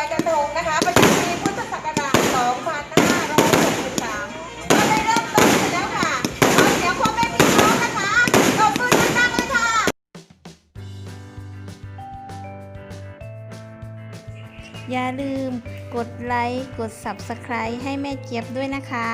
อยกระทงนะคะประจำปีพุทธศักราช2563ก็ได้เริ่มต้นกันแล้วค่ะขอเสียงพ่อแม่พี่น้องนะคะขอบคุณมากๆเลยค่อย่าลืมกดไลค์ กด Subscribe ให้แม่เจี๊ยบด้วยนะคะ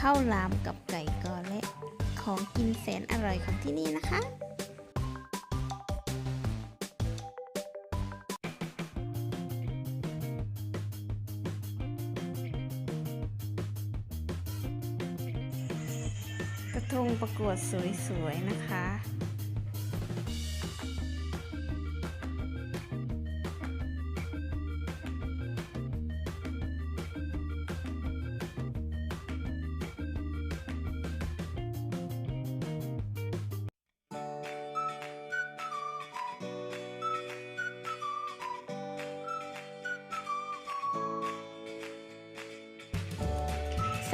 ข้าวหลามกับไก่กอและของกินแสนอร่อยของที่นี่นะคะ กระทงประกวดสวยๆนะคะ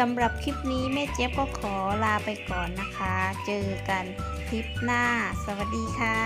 ำหรับคลิปนี้แม่เจี๊ยบก็ขอลาไปก่อนนะคะ เจอกันคลิปหน้า สวัสดีค่ะ